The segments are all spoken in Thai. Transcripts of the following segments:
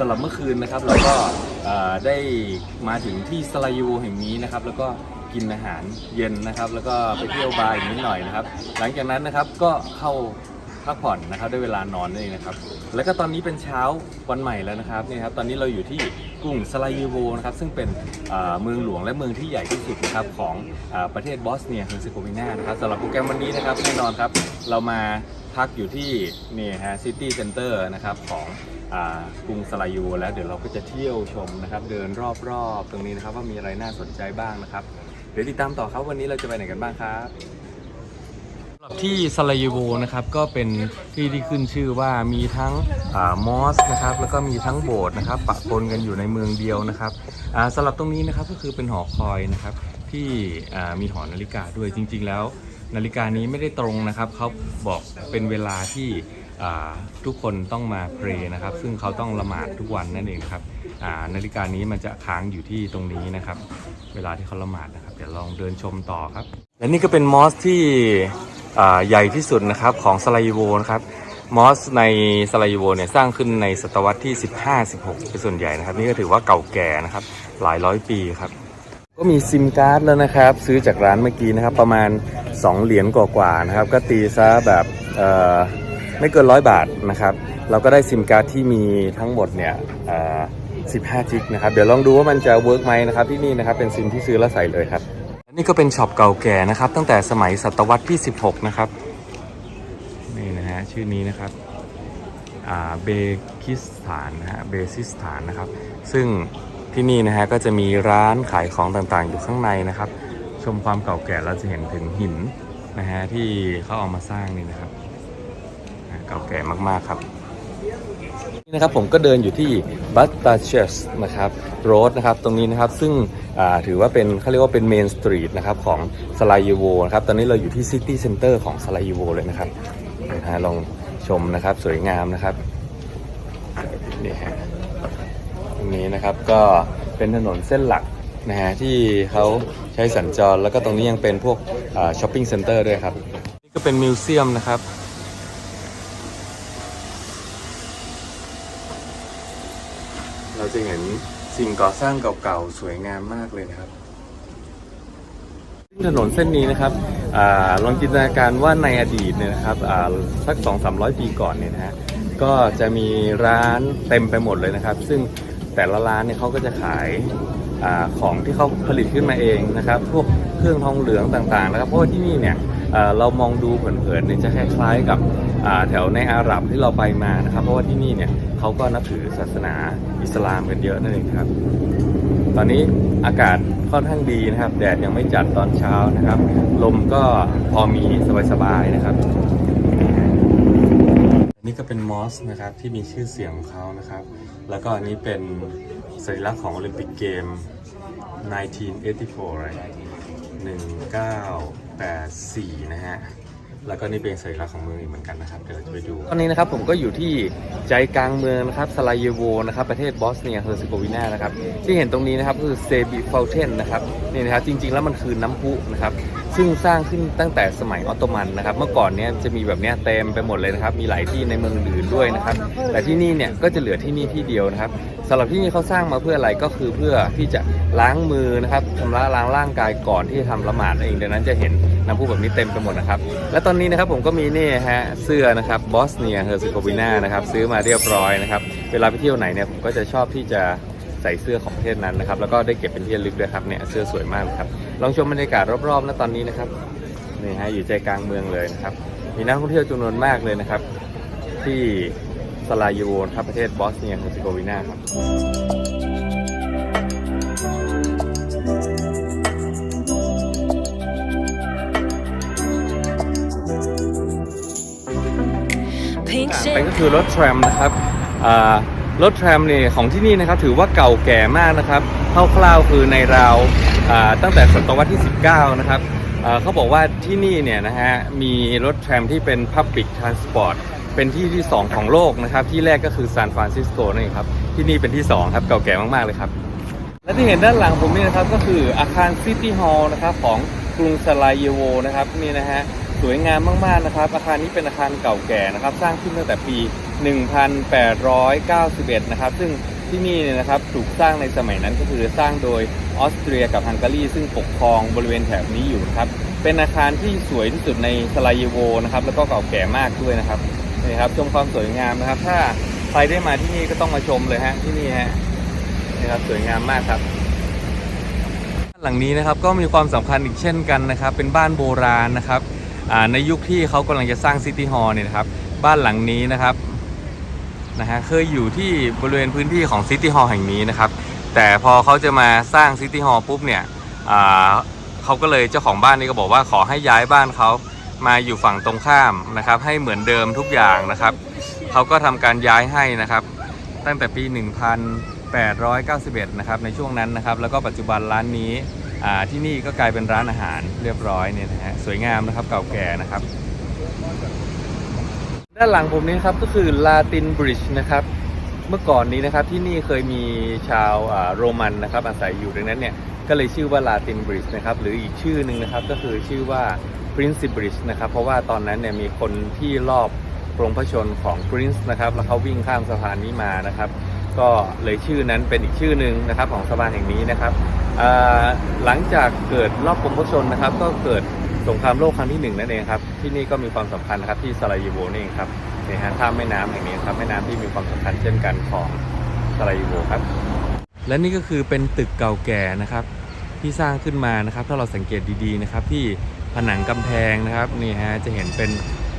สำหรับเมื่อคืนนะครับเราก็เอ่อได้มาถึงที่สลายูแห่งนี้นะครับ แล้วก็กินอาหารเย็นนะครับ แล้วก็ไปเที่ยวบาร์อีกนิดหน่อยนะครับ หลังจากนั้นนะครับก็เข้าพักผ่อนนะครับได้เวลานอนนั่นเองนะครับ แล้วก็ตอนนี้เป็นเช้าวันใหม่แล้วนะครับนี่ครับตอนนี้เราอยู่ที่กรุงสลายูโวนะครับซึ่งเป็นเอ่อเมืองหลวงและเมืองที่ใหญ่ที่สุดนะครับของเออประเทศบอสเนียเฮอร์เซโกวีนานะครับสำหรับโปรแกรมวันนี้นะครับแน่นอนครับเรามาพักอยู่ที่นี่ฮะซิตี้เซ็นเตอร์นะครับของ กรุงสลายูแล้วเดี๋ยวเราก็จะเที่ยวชมนะครับเดินรอบๆ ตรงนี้นะครับว่ามีอะไรน่าสนใจบ้างนะครับ เดี๋ยวติดตามต่อครับวันนี้เราจะไปไหนกันบ้างครับสำหรับที่ซาลาเยโวนะครับก็เป็นที่ที่ขึ้นชื่อว่ามีทั้งอมอสนะครับแล้วก็มีทั้งโบสถ์นะครับปะปนกันอยู่ในเมืองเดียวนะครับสำหรับตรงนี้นะครับก็คือเป็นหอคอยนะครับที่มีหอนาฬิกาด้วยจริง ๆ แล้ว นาฬิกานี้ไม่ได้ตรงนะครับเขาบอกเป็นเวลาที่ ทุกคนต้องมาเพรนะครับ ซึ่งเขาต้องละหมาดทุกวันนั่นเองครับนาฬิกานี้มันจะค้างอยู่ที่ตรงนี้นะครับ เวลาที่เขาละหมาดนะครับ เดี๋ยวลองเดินชมต่อครับ และนี่ก็เป็นมอสที่ใหญ่ที่สุดนะครับของสลายโวนะครับมอสในสลายโวเนี่ยสร้างขึ้นในศตวรรษที่ 15-16 เป็นส่วนใหญ่นะครับ นี่ก็ถือว่าเก่าแก่นะครับ หลายร้อยปีครับ ก็มีซิมการ์ดแล้วนะครับ ซื้อจากร้านเมื่อกี้นะครับ ประมาณ 2 เหรียญกว่าๆนะครับ ก็ตีซะแบบเอ่อ ไม่เกินร้อยบาทนะครับ เราก็ได้ซิมการ์ดที่มีทั้งหมดเนี่ย15 จิกนะครับ เดี๋ยวลองดูว่ามันจะเวิร์กไหมนะครับที่นี่นะครับ เป็นซิมที่ซื้อแล้วใส่เลยครับ นี่ก็เป็นช็อปเก่าแก่นะครับ ตั้งแต่สมัยศตวรรษที่ 16 นะครับ นี่นะฮะชื่อนี้นะครับอ่าเบคิสถานนะฮะเบซิสถานนะครับ ซึ่งที่นี่นะฮะก็จะมีร้านขายของต่างๆ อยู่ข้างในนะครับ ชมความเก่าแก่เราจะเห็นถึงหินนะฮะที่เขาเอามาสร้างนี่นะครับ เก่าแก่มากๆครับนี่นะครับผมก็เดินอยู่ที่บัตตาเชสนะครับโรดนะครับตรงนี้นะครับซึ่งถือว่าเป็นเขาเรียกว่าเป็นเมนสตรีทนะครับของสลายูโวนะครับตอนนี้เราอยู่ที่ซิตี้เซ็นเตอร์ของสลายูโวเลยนะครับนะฮะลองชมนะครับสวยงามนะครับนี่ฮะตรงนี้นะครับก็เป็นถนนเส้นหลักนะฮะที่เขาใช้สัญจรแล้วก็ตรงนี้ยังเป็นพวกช้อปปิ้งเซ็นเตอร์ด้วยครับ นี่ก็เป็นมิวเซียมนะครับ เรา จะเห็นสิ่งก่อสร้างเก่าๆ สวยงามมากเลยนะครับ ถนนเส้นนี้นะครับอลองจินตนาการว่าในอดีตเนี่ยนะครับสักสองสามร้อยปีก่อนเนี่ยนะฮะก็จะมีร้านเต็มไปหมดเลยนะครับ ซึ่งแต่ละร้านเนี่ยเขาก็จะขายอของที่เขาผลิตขึ้นมาเองนะครับ พวกเครื่องทองเหลืองต่างๆนะครับเพราะว่าที่นี่เนี่ยเรามองดูเผินๆเนี่ยจะคล้ายๆกับ แถวในอาหรับที่เราไปมานะครับ เพราะว่าที่นี่เนี่ยเขาก็นับถือศาสนาอิสลามกันเยอะนั่นเองครับ ตอนนี้อากาศค่อนข้างดีนะครับ แดดยังไม่จัดตอนเช้านะครับ ลมก็พอมีสบายๆนะครับนนี้ก็เป็นมอสนะครับที่มีชื่อเสียงของเขานะครับ แล้วก็อันนี้เป็นสัญลักษณ์ของโอลิมปิกเกม 1984 right 1984 นะฮะ แล้วก็นี่เป็นสัญลักษณ์ของเมืองอีกเหมือนกันนะครับเดี๋ยวเราจะไปดู ตอนนี้นะครับผมก็อยู่ที่ใจกลางเมืองนะครับสลาเยโวนะครับประเทศบอสเนียเฮอร์เซโกวีนานะครับที่เห็นตรงนี้นะครับคือเซบิฟ u ลเทนนะครับนี่นะครับจริงๆแล้วมันคือน้ำพุนะครับ ซึ่งสร้างขึ้นตั้งแต่สมัยออตโตมันนะครับ เมื่อก่อนเนี้ยจะมีแบบเนี้ยเต็มไปหมดเลยนะครับ มีหลายที่ในเมืองอื่นด้วยนะครับ แต่ที่นี่เนี่ยก็จะเหลือที่นี่ที่เดียวนะครับสำหรับที่นี่เขาสร้างมาเพื่ออะไรก็คือเพื่อที่จะล้างมือนะครับชำระล้างร่างกายก่อนที่จะทำละหมาดนั่นเองดังนั้นจะเห็นน้ำพุแบบนี้เต็มไปหมดนะครับ และตอนนี้นะครับผมก็มีนี่ฮะเสื้อนะครับบอสเนียเฮอร์เซโกวีนานะครับซื้อมาเรียบร้อยนะครับ เวลาไปเที่ยวไหนเนี่ยผมก็จะชอบที่จะ ใส่เสื้อของประเทศนั้นนะครับ แล้วก็ได้เก็บเป็นที่ระลึกด้วยครับเนี่ยเสื้อสวยมากเลยครับ ลองชมบรรยากาศรอบๆนะตอนนี้นะครับนี่ฮะอยู่ใจกลางเมืองเลยนะครับ มีนักท่องเที่ยวจำนวนมากเลยนะครับ ที่สลายูโวนครับประเทศบอสเนียเฮอร์เซโกวีนาครับ Pink ไป shit. ก็คือรถแทรมนะครับอ่า รถแทรมเนี่ยของที่นี่นะครับถือว่าเก่าแก่มากนะครับคร่าวๆคือในราวตั้งแต่ศตวรรษที่ 19 นะครับเขาบอกว่าที่นี่เนี่ยนะฮะมีรถแทรมที่เป็น Public Transport เป็นที่ที่ 2 ของโลกนะครับ ที่แรกก็คือซานฟรานซิสโกนั่นเองครับ ที่นี่เป็นที่ 2 ครับ เก่าแก่มาก ๆ เลยครับ และที่เห็นด้านหลังผมนี่นะครับ ก็คืออาคารซิตี้ฮอลล์นะครับของกรุงสลาเยโวนะครับนี่นะฮะสวยงามมาก ๆ นะครับ อาคารนี้เป็นอาคารเก่าแก่นะครับ สร้างขึ้นตั้งแต่ปี 1891 นะครับ ซึ่งที่นี่เนี่ยนะครับถูกสร้างในสมัยนั้นก็คือสร้างโดยออสเตรียกับฮังการีซึ่งปกครองบริเวณแถบนี้อยู่นะครับ เป็นอาคารที่สวยที่สุดในสลาเยโวนะครับ แล้วก็เก่าแก่มากด้วยนะครับนี่ครับชมความสวยงามนะครับ ถ้าใครได้มาที่นี่ก็ต้องมาชมเลยฮะที่นี่ฮะนี่ครับสวยงามมากครับหลังนี้นะครับก็มีความสำคัญอีกเช่นกันนะครับ เป็นบ้านโบราณนะครับในยุคที่เขากำลังจะสร้างซิตี้ฮอลล์เนี่ยนะครับ บ้านหลังนี้นะครับ นะฮะเคยอยู่ที่บริเวณพื้นที่ของซิตี้ฮอลล์แห่งนี้นะครับ แต่พอเขาจะมาสร้างซิตี้ฮอลล์ปุ๊บเนี่ยเขาก็เลยเจ้าของบ้านนี่ก็บอกว่าขอให้ย้ายบ้านเขามาอยู่ฝั่งตรงข้ามนะครับ ให้เหมือนเดิมทุกอย่างนะครับเขาก็ทำการย้ายให้นะครับ ตั้งแต่ปี 1891 นะครับในช่วงนั้นนะครับ แล้วก็ปัจจุบันร้านนี้ที่นี่ก็กลายเป็นร้านอาหารเรียบร้อยเนี่ยนะฮะสวยงามนะครับเก่าแก่นะครับ ด้านหลังผมนี้ครับก็คือลาตินบริดจ์นะครับเมื่อก่อนนี้นะครับที่นี่เคยมีชาวอ่าโรมันนะครับอาศัยอยู่ดังนั้นเนี่ยก็เลยชื่อว่าลาตินบริดจ์นะครับหรืออีกชื่อหนึ่งนะครับก็คือชื่อว่า Prince Bridge นะครับเพราะว่าตอนนั้นเนี่ยมีคนที่รอบปรงพระชนของ Prince นะครับแล้วเขาวิ่งข้ามสะพานนี้มานะครับก็เลยชื่อนั้นเป็นอีกชื่อหนึ่งนะครับของสะพานแห่งนี้นะครับหลังจากเกิดรอบปรงพระชนนะครับก็เกิด สงครามโลกครั้งที่หนึ่งนั่นเองครับที่นี่ก็มีความสำคัญนะครับที่สลาเยโวนี่เองครับนี่ฮะข้าแม่น้ำแห่งนี้ครับแม่น้ำที่มีความสำคัญเช่นกันของสลาเยโวครับ และนี่ก็คือเป็นตึกเก่าแก่นะครับ ที่สร้างขึ้นมานะครับ ถ้าเราสังเกตดีๆนะครับ ที่ผนังกำแพงนะครับนี่ฮะจะเห็นเป็น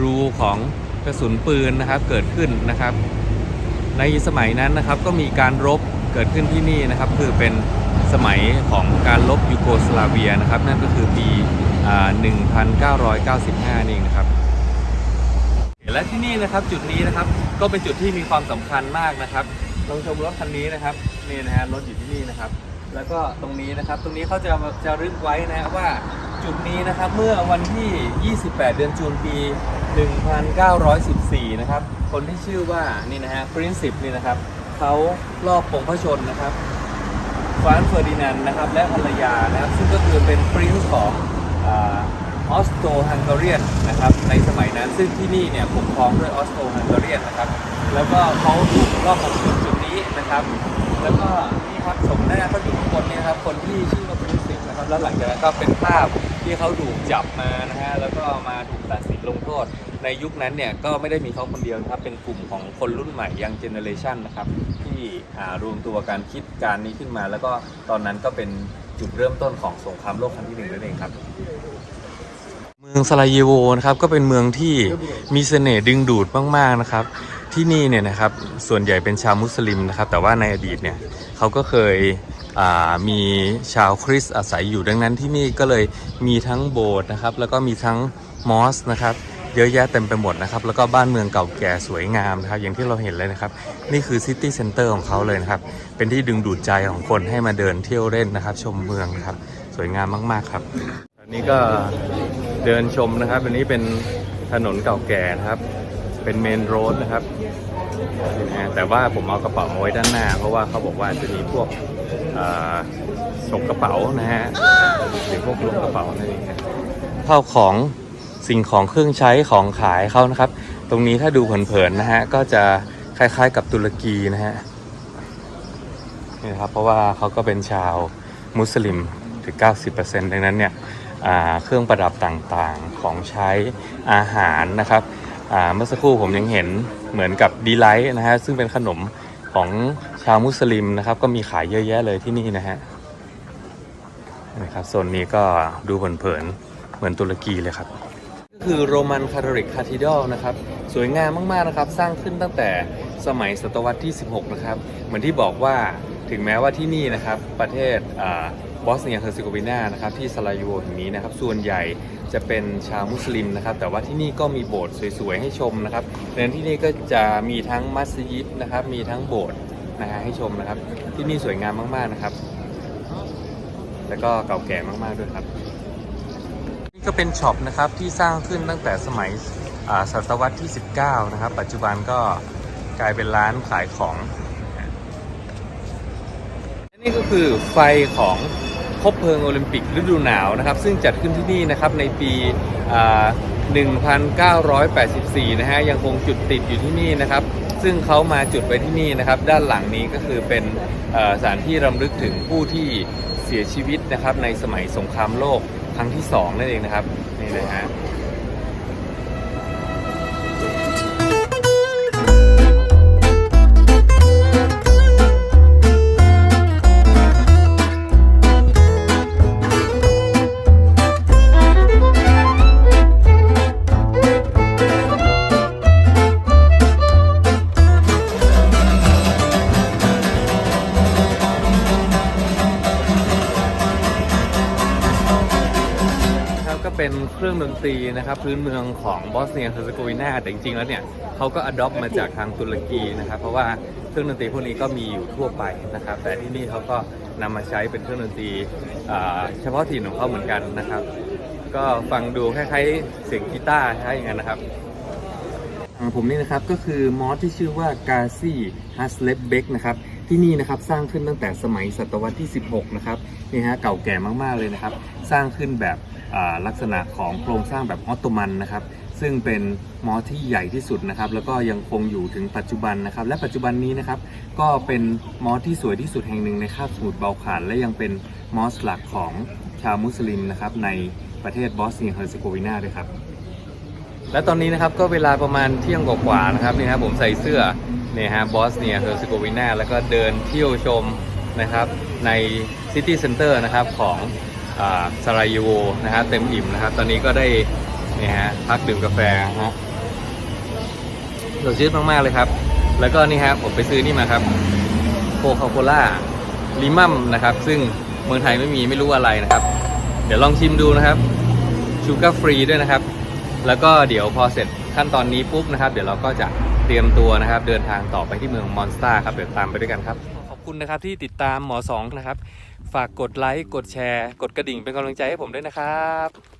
รูของกระสุนปืนนะครับเกิดขึ้นนะครับ ในสมัยนั้นนะครับก็มีการรบเกิดขึ้นที่นี่นะครับ คือเป็นสมัยของการรบยูโกสลาเวียนะครับ นั่นก็คือปี 1995 นี่เองนะครับ และที่นี่นะครับจุดนี้นะครับก็เป็นจุดที่มีความสำคัญมากนะครับลองชมรถคันนี้นะครับนี่นะฮะรถอยู่ที่นี่นะครับ แล้วก็ตรงนี้นะครับตรงนี้เขาจะจะรึกไว้นะว่าจุดนี้นะครับเมื่อวันที่ 28 เดือนจูนปี 1914 นะครับ คนที่ชื่อว่านี่นะฮะปรินซิปนี่นะครับเขาลอบปงพระชนนะครับฟรานเฟอร์ดินานนะครับและภรรยานะครับ ซึ่งก็คือเป็นปรินซ์ของ ออสโตฮังการีนนะครับในสมัยนั้นซึ่งที่นี่เนี่ยปกครองด้วยออสโตฮังการีนนะครับแล้วก็เขาถูกรอบปกครองจุดนี้นะครับ แล้วก็นี่ครับสมหน้าเขาอยู่ข้างบนเนี่ยครับคนที่ชื่อว่าปรินซ์นะครับแล้วหลังจากนั้นก็เป็นภาพที่เขาถูกจับมานะฮะแล้วก็มาถูกตัดสินลงโทษ ในยุคนั้นเนี่ยก็ไม่ได้มีเขาคนเดียวนะครับเป็นกลุ่มของคนรุ่นใหม่ยังเจเนอเรชันนะครับที่รวมตัวการคิดการนี้ขึ้นมา แล้วก็ตอนนั้นก็เป็นจุดเริ่มต้นของสงครามโลกครั้งที่หนึ่งนั่นเองครับ มืองสลาเยโวนะครับก็เป็นเมืองที่มีเสน่ห์ดึงดูดมากๆนะครับ ที่นี่เนี่ยนะครับส่วนใหญ่เป็นชาวมุสลิมนะครับ แต่ว่าในอดีตเนี่ยเขาก็เคยมีชาวคริสต์อาศัยอยู่ดังนั้นที่นี่ก็เลยมีทั้งโบสถ์นะครับ แล้วก็มีทั้งมอสนะครับเยอะแยะเต็มไปหมดนะครับ แล้วก็บ้านเมืองเก่าแก่สวยงามนะครับ อย่างที่เราเห็นเลยนะครับ นี่คือซิตี้เซ็นเตอร์ของเขาเลยนะครับ เป็นที่ดึงดูดใจของคนให้มาเดินเที่ยวเล่นนะครับ ชมเมืองนะครับ สวยงามมาก ๆ ครับ อันนี้ก็เดินชมนะครับ อันนี้เป็นถนนเก่าแก่นะครับ เป็นเมนโรดนะครับ แต่ว่าผมเอากระเป๋ามาไว้ด้านหน้า เพราะว่าเขาบอกว่าจะมีพวกฉกกระเป๋านะฮะหรือพวกล้งกระเป๋านั่นเองข้าวของสิ่งของเครื่องใช้ของขายเขานะครับ ตรงนี้ถ้าดูเผินๆนะฮะก็จะคล้ายๆกับตุรกีนะฮะนี่ครับเพราะว่าเขาก็เป็นชาวมุสลิมถึง 90%ดังนั้นเนี่ย เครื่องประดับต่างๆของใช้อาหารนะครับเมื่อสักครู่ผมยังเห็นเหมือนกับดีไลท์นะฮะซึ่งเป็นขนมของชาวมุสลิมนะครับก็มีขายเยอะแยะเลยที่นี่นะฮะนะครับโซนนี้ก็ดูเผินๆเหมือนตุรกีเลยครับก็คือโรมันคาทอลิกคาทีดอลนะครับสวยงามมากๆนะครับสร้างขึ้นตั้งแต่สมัยศตวรรษที่ 16 นะครับ เหมือนที่บอกว่าถึงแม้ว่าที่นี่นะครับประเทศ บอสเนียเฮอร์เซโกวีนานะครับที่สลายูโวแห่งนี้นะครับส่วนใหญ่จะเป็นชาวมุสลิมนะครับ แต่ว่าที่นี่ก็มีโบสถ์สวยๆให้ชมนะครับดังนั้นที่นี่ก็จะมีทั้งมัสยิดนะครับ มีทั้งโบสถ์นะฮะให้ชมนะครับ ที่นี่สวยงามมากๆนะครับ แล้วก็เก่าแก่มากๆด้วยครับ นี่ก็เป็นช็อปนะครับที่สร้างขึ้นตั้งแต่สมัยศตวรรษที่ 19 นะครับ ปัจจุบันก็กลายเป็นร้านขายของ นี่ก็คือไฟของ บเพลิงโอลิมปิกฤดูหนาวนะครับซึ่งจัดขึ้นที่นี่นะครับในปี 1984 นะฮะยังคงจุดติดอยู่ที่นี่นะครับซึ่งเขามาจุดไว้ที่นี่นะครับด้านหลังนี้ก็คือเป็นสถานที่รำลึกถึงผู้ที่เสียชีวิตนะครับในสมัยสงครามโลกครั้งที่สองนั่นเองนะครับนี่นะฮะ รื่องดนตรีนะครับพื้นเมืองของบอสเนียเฮอร์เซโกวีนาแต่จริงๆแล้วเนี่ยเขาก็อดอปมาจากทางตุรกีนะครับ เพราะว่าเครื่องดนตรีพวกนี้ก็มีอยู่ทั่วไปนะครับ แต่ที่นี่เขาก็นำมาใช้เป็นเครื่องดนตรีเฉพาะถิ่นของเขาเหมือนกันนะครับ ก็ฟังดูคล้ายๆเสียงกีตาร์ใช่อย่างนั้นนะครับผมนี่นะครับก็คือมอสที่ชื่อว่ากาซี่ฮัสเลบเบกนะครับที่นี่นะครับสร้างขึ้นตั้งแต่สมัยศตวรรษที่ 16 นะครับ นี่ฮะเก่าแก่มากๆเลยนะครับ สร้างขึ้นแบบลักษณะของโครงสร้างแบบออตโตมันนะครับ ซึ่งเป็นมอสที่ใหญ่ที่สุดนะครับ แล้วก็ยังคงอยู่ถึงปัจจุบันนะครับ และปัจจุบันนี้นะครับ ก็เป็นมอสที่สวยที่สุดแห่งหนึ่งในคาบสมุทรเบาขาน และยังเป็นมอสหลักของชาวมุสลิมนะครับในประเทศบอสเนียเฮอร์เซโกวีนาด้วยครับ และตอนนี้นะครับก็เวลาประมาณเที่ยงกว่าๆนะครับนี่ครับผมใส่เสื้อเนี่ยฮะบอสเนียเฮอร์เซโกวีนาแล้วก็เดินเที่ยวชม นะครับในซิตี้เซ็นเตอร์นะครับของสรายูโวนะฮะเต็มอิ่มนะครับ ตอนนี้ก็ได้นี่ฮะพักดื่มกาแฟฮะสดชื่นมาก ๆ เลยครับ แล้วก็นี่ฮะผมไปซื้อนี่มาครับโคคาโคล่าลิมัมนะครับ ซึ่งเมืองไทยไม่มีไม่รู้อะไรนะครับ เดี๋ยวลองชิมดูนะครับชูการ์ฟรีด้วยนะครับ แล้วก็เดี๋ยวพอเสร็จขั้นตอนนี้ปุ๊บนะครับ เดี๋ยวเราก็จะเตรียมตัวนะครับ เดินทางต่อไปที่เมืองมอนสเตอร์ครับ เดี๋ยวตามไปด้วยกันครับ คุณนะครับที่ติดตามหมอสองนะครับ ฝากกดไลค์ กดแชร์ กดกระดิ่งเป็นกำลังใจให้ผมด้วยนะครับ